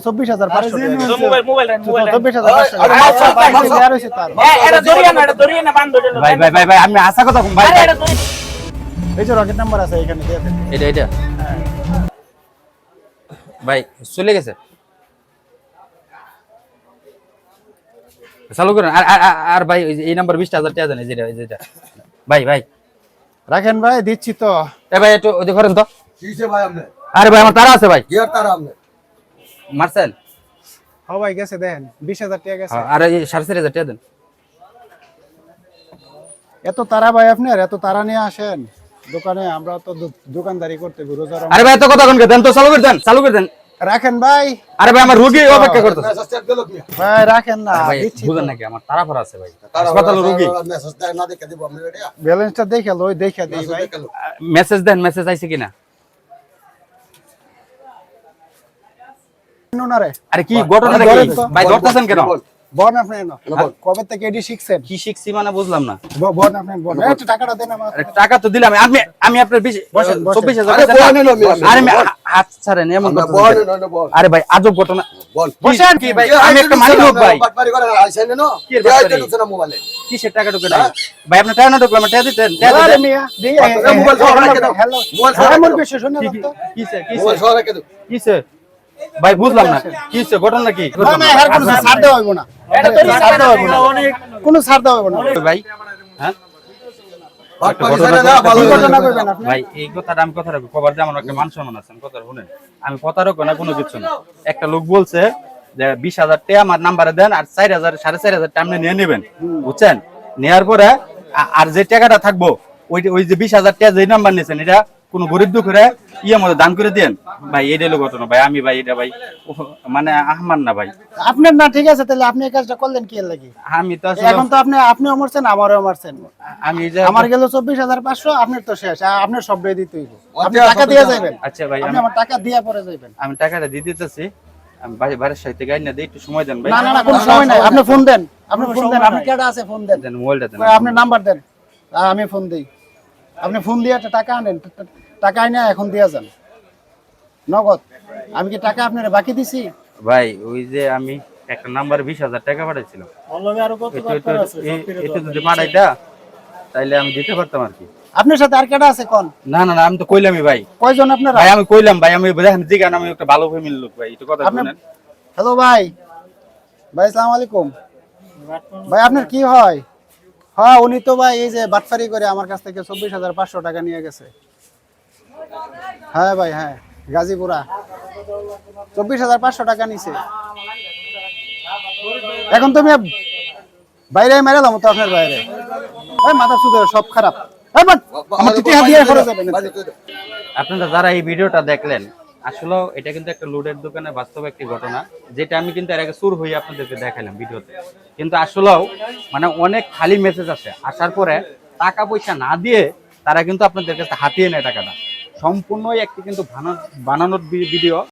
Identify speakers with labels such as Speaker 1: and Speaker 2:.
Speaker 1: চব্বিশ হাজার পাঁচশো
Speaker 2: ভাই ভাই ভাই ভাই আমি আশা কথা ভাই
Speaker 3: আরে এটা দরিয়া
Speaker 1: এই যে রকেট নাম্বার আছে এখানে
Speaker 2: এটা এটা? ভাই চলে গেছে। চালু করেন। আর আর- ভাই এই নাম্বার বিশটা হাজার টাকা এই যেটা যেটা। ভাই ভাই।
Speaker 1: রাখেন ভাই দিচ্ছি তো।
Speaker 2: এ ভাই একটু ওই করেন তো। আরে ভাই আমার তারা আছে ভাই।
Speaker 4: তার
Speaker 2: মারছেন
Speaker 1: হ ভাই গেছে দেখেন বিশ হাজার টাকা গেছে।
Speaker 2: হ্যাঁ, আর এই সাড়ে চারি হাজার টাকা দেন।
Speaker 1: এত তারা ভাই আপনার এত তারা নিয়ে আসেন। দোকানে আমরা তো দোকানদারি করতে ঘুরে রোজার
Speaker 2: আরে ভাই এত কথা কোন দেন তো চালু করে দেন চালু করে দেন।
Speaker 1: রাখেন ভাই।
Speaker 2: আরে ভাই আমার রুগী অপেক্ষা করতেছে।
Speaker 1: ভাই রাখেন না
Speaker 2: বুঝেন নাকি আমার তারা ফরা আছে ভাই। হাসপাতালে রুগী।
Speaker 4: মেসেজ দেয় না দেখে দিব আপনি রেডি
Speaker 1: ব্যালেন্সটা দেখে লই দেখে দিই ভাই।
Speaker 2: মেসেজ দেন মেসেজ আইছে কিনা?
Speaker 1: ওনারে
Speaker 2: আরে কি ঘটনা কি
Speaker 1: তো।
Speaker 2: ভাই ধরতেছেন কেন
Speaker 1: বন আপনি কবে থেকে এডি শিখছেন
Speaker 2: কি শিখছি মানে বুঝলাম না
Speaker 1: বন আপনি বন একটু টাকাটা দেন আমার
Speaker 2: টাকা তো দিলাম আমি আমি আপনার বিশ-
Speaker 1: বসেন, বসেন।
Speaker 2: চব্বিশ হাজার
Speaker 4: আরে
Speaker 2: হাত ছাড়েন এমন আরে ভাই আজব ঘটনা বসেন কি ভাই আমি একটা মালিক লোক ভাই কি
Speaker 4: কি
Speaker 2: কিসের টাকা ঢুকে নাই ভাই আপনার টাকা না ঢুকলো আমার টাকা দিতেন
Speaker 1: আরে মিয়া দিই
Speaker 4: মোবাইল সহ রেখে দাও। মোবাইল সহ
Speaker 1: হ্যাঁ
Speaker 4: দাও।
Speaker 1: বেশি শুনে
Speaker 2: কি-
Speaker 1: দাও তো
Speaker 2: কিসে ভাই বুঝলাম না। কিসে ঘটনা কি
Speaker 1: না না কোনো ছাড় দেওয়া হইব না।
Speaker 3: এটা দরিয়া
Speaker 1: ছাড় দেওয়া হইব
Speaker 3: না। অনেক।
Speaker 1: কোনো ছাড় দেওয়া হইব না।
Speaker 2: ভাই হ্যাঁ?
Speaker 1: কি
Speaker 2: ভাই এই কথাটা আমি কথা রাখব। কবার দিয়ে আমার একটা মান সম্মান আছে কথা শুনেন। আমি প্রতারক না কোনো কিছু না। একটা লোক বলছে যে বিশ হাজার টাকা আমার নাম্বারে দেন আর চার হাজার সাড়ে চার হাজার টাকা নিয়ে নেবেন। বুঝছেন? নেওয়ার পরে আর যে টাকাটা থাকব ওই ওই যে বিশ হাজার টাকা যে নাম্বার নিয়েছেন এটা কোনো গরিব দুঃখরে ইয়ে মধ্যে দান করে দেন ভাই এটা হলো ঘটনা। ভাই আমি ভাই এটা ভাই মানে আহমান না ভাই।
Speaker 1: আপনার না ঠিক আছে তাহলে আপনি এই কাজটা করলেন কি এর লাগি?
Speaker 2: আমি তো
Speaker 1: এখন তো আপনি আপনিও মরছেন আমারও মারছেন।
Speaker 2: আমি যে
Speaker 1: আমার গেল চব্বিশ হাজার পাঁচশো আপনার তো শেষ। আর আপনার সব দিয়ে দিতে হইব। আপনি টাকা দিয়ে। যাবেন
Speaker 2: আচ্ছা ভাই
Speaker 1: আপনি
Speaker 2: আমি-
Speaker 1: আমার টাকা দিয়ে পরে যাবেন
Speaker 2: আমি টাকাটা দিয়ে দিতেছি। আমি বাড়ি বাড়ির সাথে গাড়ি না দিই একটু সময় দেন ভাই।
Speaker 1: না না না কোনো সময় নাই। আপনি ফোন দেন। আপনি ফোন দেন। আপনি কেডা আছে ফোন দেন।
Speaker 2: দেন মোবাইলটা দেন।
Speaker 1: আপনি নাম্বার দেন। আমি ফোন দিই। আপনি ফোন দিয়ে একটা টাকা আনেন। টা- টা- টাকা এখন দিয়ে যান। নগদ। আমি কি টাকা আপনার বাকি দিছি?
Speaker 2: ভাই ওই যে আমি একটা নাম্বার বিশ হাজার টাকা পাঠাইছিলাম। এটা- এটা- এটা যদি পাঠাইতা তাইলে আমি দিতে পারতাম আর কি।
Speaker 1: আপনার সাথে আর কেডা আছে কোন?
Speaker 2: না না না আমি তো কইলামই ভাই।
Speaker 1: কয়জন আপনারা?
Speaker 2: ভাই আমি কইলাম ভাই আমি দেখেন জিগান আমি একটা ভালো ফ্যামিলির লোক ভাই একটু কথা শুনেন।
Speaker 1: হ্যালো ভাই। ভাই আসসালামু আলাইকুম। ভাই আপনার কি হয়? হ্যাঁ উনি তো ভাই এই যে বাটফারি করে আমার কাছ থেকে চব্বিশ হাজার পাঁচশো টাকা নিয়ে গেছে। হ্যাঁ ভাই হ্যাঁ। গাজীপুরা। চব্বিশ হাজার পাঁচশো টাকা নিছে। এখন তুমি বাইরে মেরে দাম তো আপনার বাইরে। মাথা শুধু সব খারাপ।
Speaker 2: আপনারা যারা এই ভিডিওটা দেখলেন, আসলে এটা কিন্তু একটা লুডের দোকানে বাস্তব একটি ঘটনা, যেটা আমি কিন্তু এর আগে সুর হয়ে আপনাদেরকে দেখালাম ভিডিওতে। কিন্তু আসলেও মানে অনেক খালি মেসেজ আসে আসার পরে টাকা পয়সা না দিয়ে তারা কিন্তু আপনাদের কাছে হাতিয়ে নেয় টাকাটা। সম্পূর্ণই একটি কিন্তু বানা- বানানোর ভিডিও